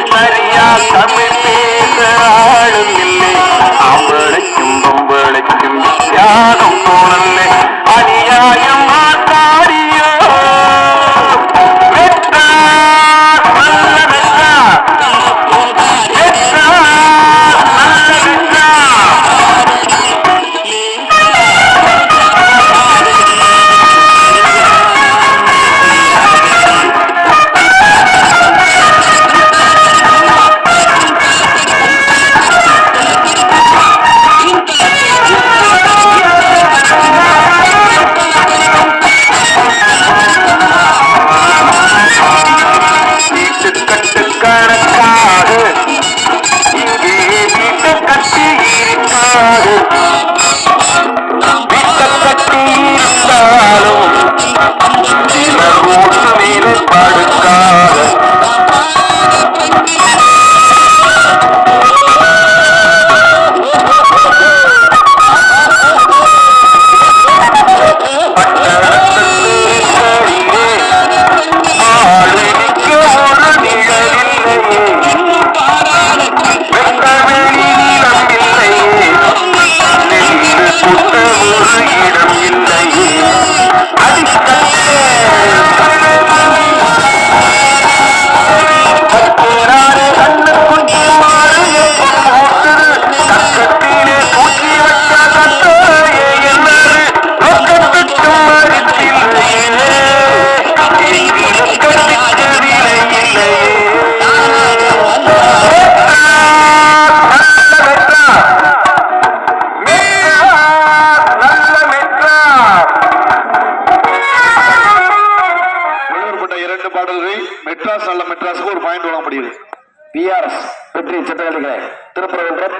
தமிழ் மரியா தமிழ் பேச பாடல்களை மெட்ராஸ் அல்ல மெட்ராஸுக்கு ஒரு பாயிண்ட் வழங்கப்படுகிறது பிஆர்எஸ் வெற்றி சட்டக்கலைகளை திருப்பரங்குன்றம்.